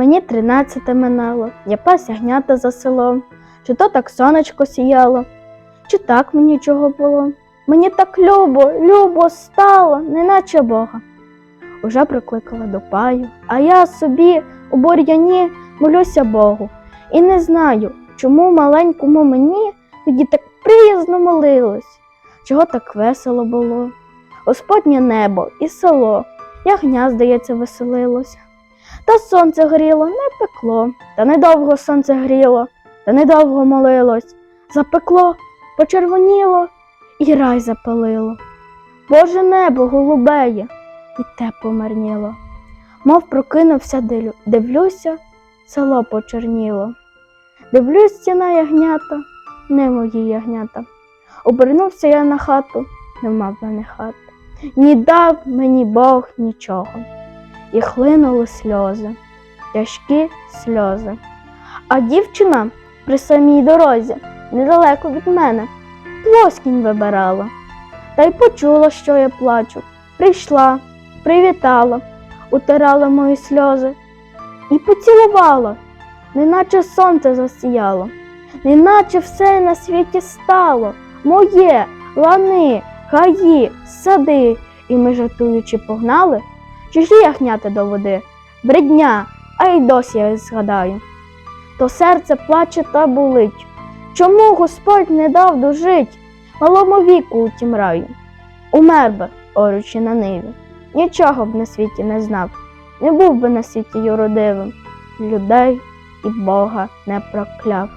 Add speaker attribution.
Speaker 1: Мені тринадцяте минало, я пас ягнята за селом, чи то так сонечко сіяло, чи так мені чого було. Мені так любо, любо стало, неначе Бога. Уже прикликала до паю, а я собі у бур'яні молюся Богу. І не знаю, чому маленькому мені тоді так приязно молилось, чого так весело було. Господнє небо і село, ягня, здається, веселилося. Та сонце гріло, не пекло, та недовго сонце гріло, та недовго молилось. Запекло, почервоніло і рай запалило. Боже небо голубеє, і те помарніло. Мов прокинувся, дивлюся, село почерніло. Дивлюсь стіна ягнята, не мої ягнята. Обернувся я на хату, нема в мене хати. Ні дав мені Бог нічого. І хлинули сльози, тяжкі сльози. А дівчина при самій дорозі, недалеко від мене, плоскінь вибирала. Та й почула, що я плачу. Прийшла, привітала, утирала мої сльози і поцілувала, неначе сонце засіяло, неначе все на світі стало моє, лани, гаї, сади, і ми жартуючи погнали, чужі ягнята до води, бредня, а й досі я згадаю. То серце плаче та болить. Чому Господь не дав дожить малому віку у тім раю? Умер би, оручи на ниві, нічого б на світі не знав, не був би на світі юродивим, людей і Бога не прокляв.